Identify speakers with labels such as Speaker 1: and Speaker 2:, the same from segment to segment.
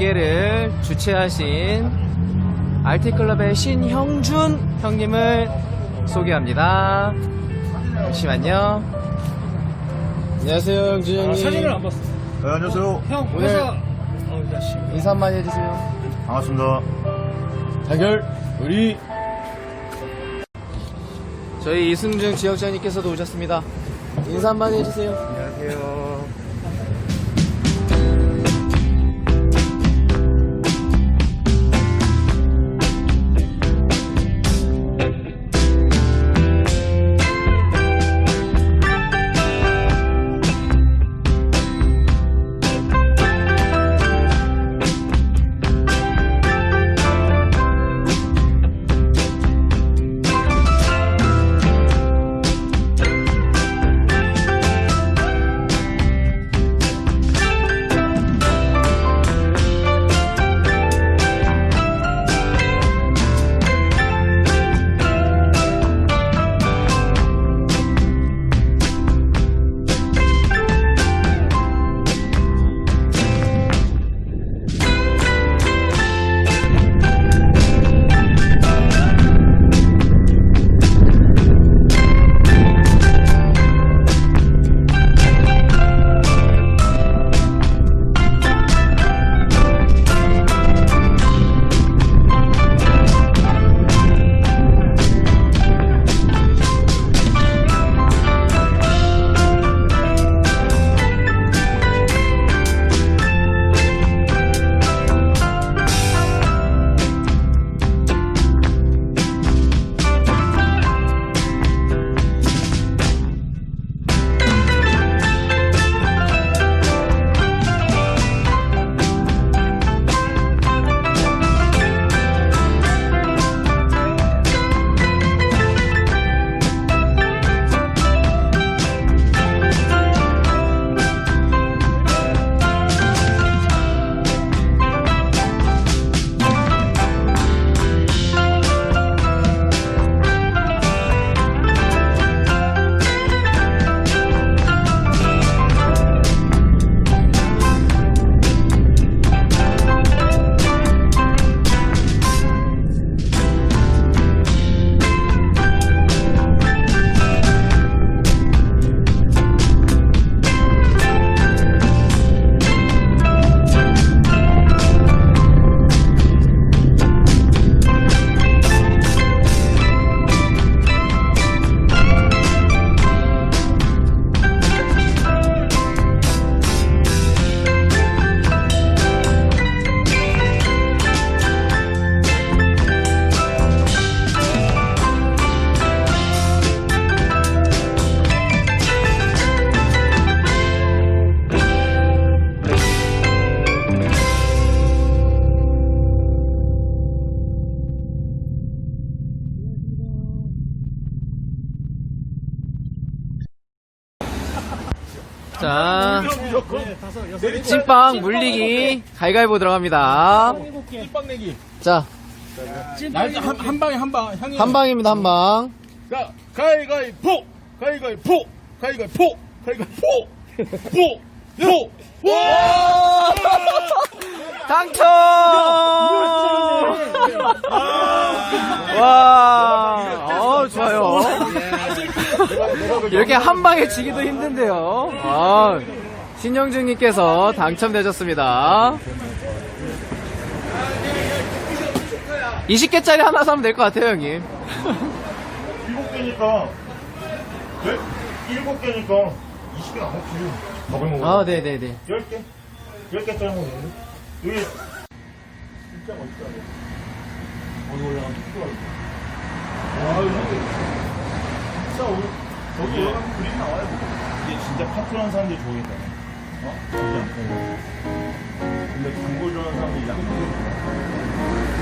Speaker 1: 경기를 주최하신 알티클럽의 신형준 형님을 소개합니다. 잠시만요. 안녕하세요, 형준 형님.
Speaker 2: 아, 사진을 안 봤어.
Speaker 3: 네, 안녕하세요.
Speaker 2: 형,
Speaker 1: 오늘-
Speaker 2: 회사. 어, 야, 씨.
Speaker 1: 인사 한마디 해주세요.
Speaker 3: 반갑습니다.
Speaker 1: 대결 우리 저희 이승준 지역장님께서도 오셨습니다. 인사 한마디 해주세요.
Speaker 3: 안녕하세요.
Speaker 1: 찐빵 물리기 가위가위보 들어갑니다.
Speaker 2: 찐빵 내기.
Speaker 1: 자,
Speaker 2: 한, 한, 한 방에 한 방. 형이.
Speaker 1: 한 방입니다, 한 방.
Speaker 2: 자, 가위가위포! 가위가위포! 가위가위포! 가위가위포! 포! 포! 와!
Speaker 1: 당첨! 와, 어, 좋아요. 이렇게 한 방에 지기도 힘든데요. 아, 신영준님께서 당첨되셨습니다. 20개짜리 하나 사면 될 것 같아요, 형님.
Speaker 3: 일곱 개니까. 네? 일곱 개니까 20개 안 먹지. 밥을 먹어.
Speaker 1: 아, 네네네.
Speaker 3: 10개? 10개짜리 먹는데? 여기. 진짜 멋있다. 어디 올라가면 또 와, 여기. 진짜 오늘. 저기 여기 그림 나와요. 이게 진짜 파트하는 사람들이 좋아하겠다. 어? 진짜. 근데 광고 좋아하는 사람들이 약간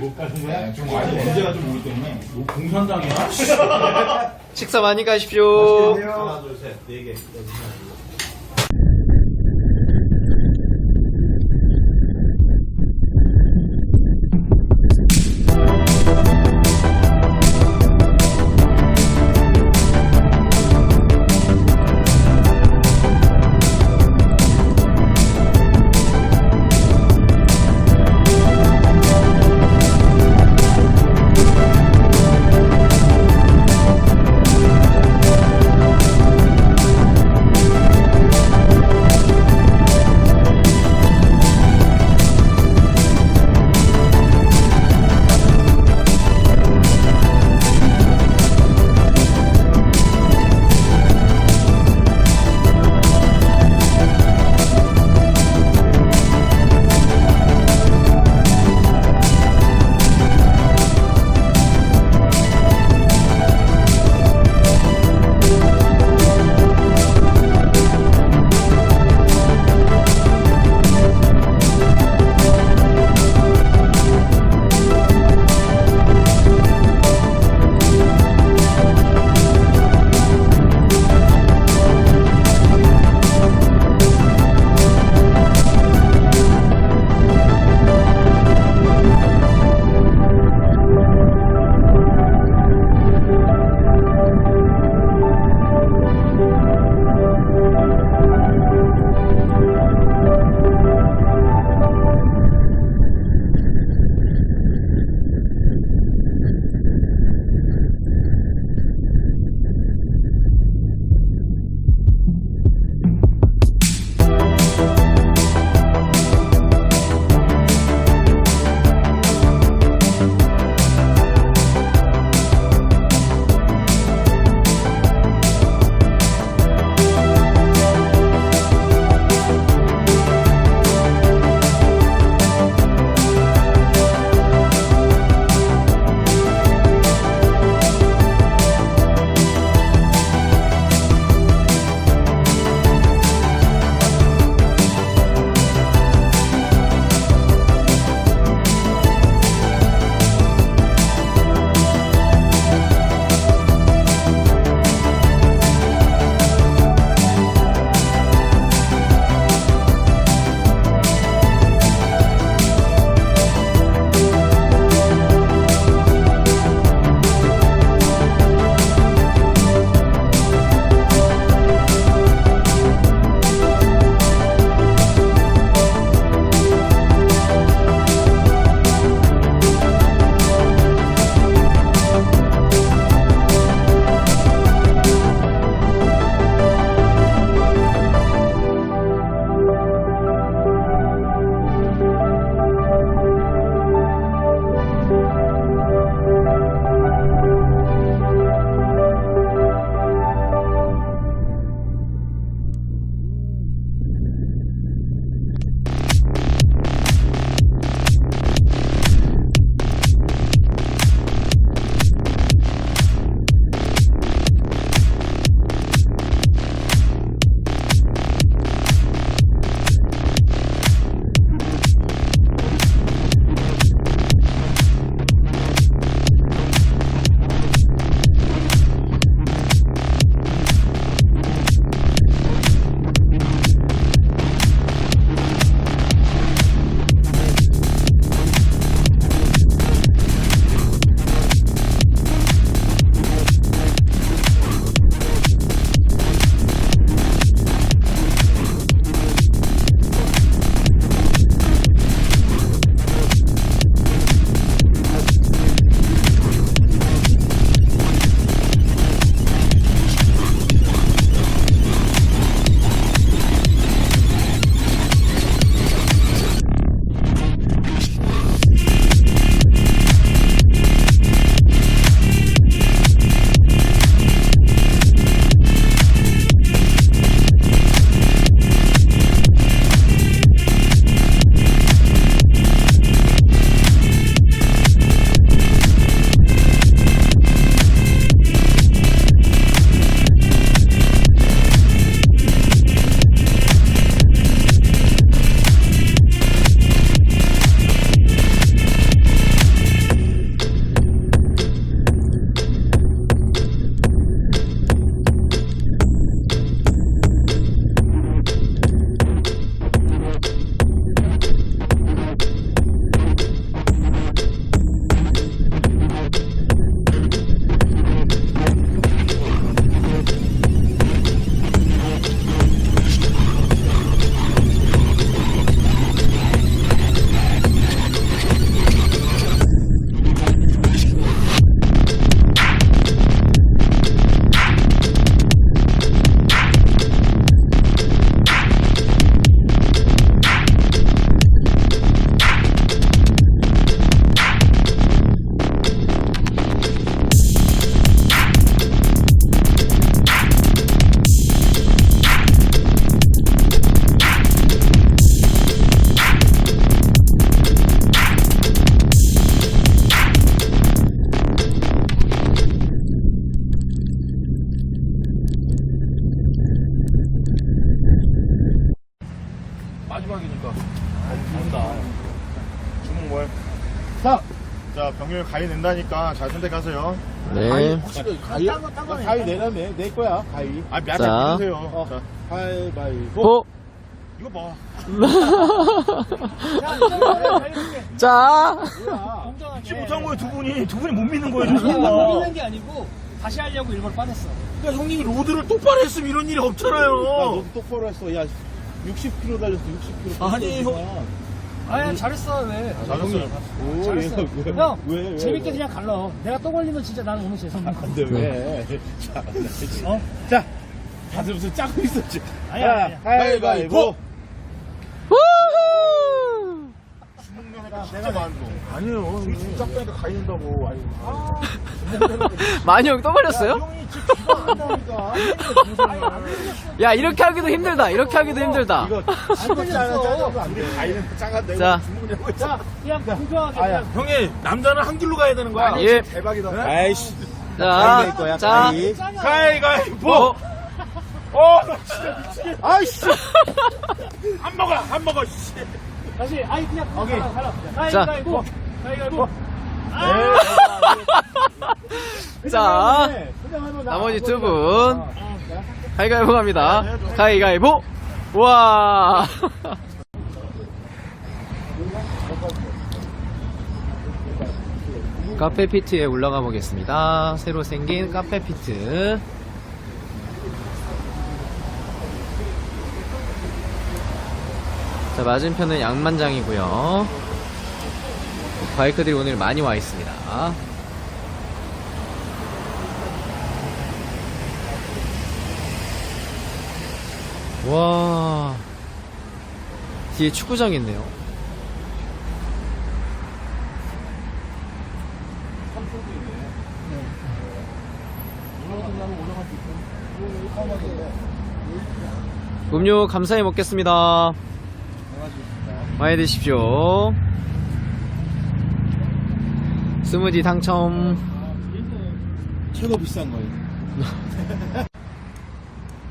Speaker 3: 못 가는 거야? 좀 아직 문제가 좀 오기 때문에. 뭐 공산당이야?
Speaker 1: 식사 많이 가십시오.
Speaker 3: 하나, 둘, 셋, 네 개. 자, 병렬 가위 낸다니까 잘 선택하세요.
Speaker 1: 네.
Speaker 2: 가위, 나 가위 내라며. 내 거야, 가위.
Speaker 3: 아, 몇
Speaker 1: 자.
Speaker 3: 장 믿으세요.
Speaker 2: 어.
Speaker 3: 자,
Speaker 2: 가위바위보.
Speaker 1: 보.
Speaker 3: 이거 봐.
Speaker 1: 자.
Speaker 3: 치 못한 거예요, 두 분이. 두 분이 못 믿는 거예요,
Speaker 4: 못 믿는
Speaker 3: 지금.
Speaker 4: 게 아니고 다시 하려고 일부러 빠냈어.
Speaker 2: 그러니까 형님이 로드를 똑바로 했으면 이런 일이 없잖아요.
Speaker 3: 너도
Speaker 2: 똑바로 했어. 야, 60km 달렸어, 60km.
Speaker 3: 아니, 형.
Speaker 4: 아야 잘했어 왜?
Speaker 3: 잘했어요.
Speaker 2: 오,
Speaker 4: 잘했어.
Speaker 2: 얘 왜,
Speaker 4: 형
Speaker 2: 왜, 왜,
Speaker 4: 재밌게
Speaker 2: 왜.
Speaker 4: 그냥 갈러. 내가 또 걸리면 진짜 나는 오늘 죄송한 거.
Speaker 2: 근데 왜? 자,
Speaker 4: 어?
Speaker 2: 자, 다들 무슨 짜고 있어, 지금.
Speaker 4: 아니야, 아니야.
Speaker 2: 가위바위보.
Speaker 3: 진짜 많어.
Speaker 2: 아니에요. 짝 빼니까 가위 nen다고. 아니.
Speaker 1: 만이 형 또 걸렸어요?
Speaker 2: 형이 지금 기가 안 나니까.
Speaker 1: 야, 이렇게 하기도 힘들다. 이렇게 하기도 힘들다.
Speaker 2: 이거 안 돼.
Speaker 3: 가위는 작아 내고
Speaker 1: 자.
Speaker 4: 자 그냥 공평하게
Speaker 2: 아야,
Speaker 4: 그냥
Speaker 2: 형이 남자는 한 길로 가야 되는 거야.
Speaker 1: 예.
Speaker 3: 대박이다.
Speaker 2: 아이씨.
Speaker 1: 자, 자.
Speaker 2: 가위바위보.
Speaker 1: 보.
Speaker 2: 어, 나 진짜 미치겠다. 아이씨. 안 먹어, 안 먹어, 씨.
Speaker 4: 다시 아니 그냥
Speaker 2: 오케이.
Speaker 4: 갈러 갈러.
Speaker 1: 자.
Speaker 4: 가위바위보. 가위바위보.
Speaker 1: 자, 나머지 두 분. 가위가위보 갑니다. 가위가위보. 와. 카페 피트에 올라가 보겠습니다. 새로 생긴 카페 피트. 자, 맞은편은 양만장이고요. 바이크들이 오늘 많이 와 있습니다. 와 뒤에 축구장 있네요 음료 감사히 먹겠습니다 많이 드십시오 스무디 당첨
Speaker 2: 최고 비싼 거예요.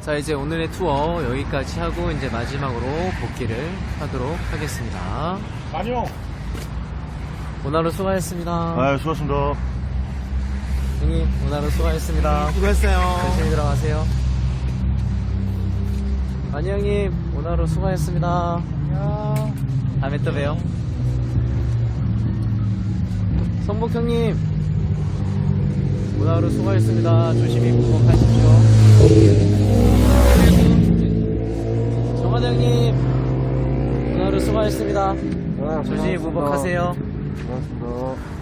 Speaker 1: 자 이제 오늘의 투어 여기까지 하고 이제 마지막으로 복귀를 하도록 하겠습니다
Speaker 3: 아니요.
Speaker 1: 오늘 하루 수고하셨습니다
Speaker 3: 아, 수고하셨습니다.
Speaker 1: 형님 오늘 하루 수고하셨습니다
Speaker 2: 수고했어요.
Speaker 1: 천천히 들어가세요 만희 형님 오늘 하루 수고하셨습니다 다음에 또 봬요. 성복 형님 오늘 하루 수고하셨습니다. 조심히 복복하십시오. 정환 형님 오늘 하루 수고하셨습니다. 조심히 무복하세요.
Speaker 2: 고맙습니다.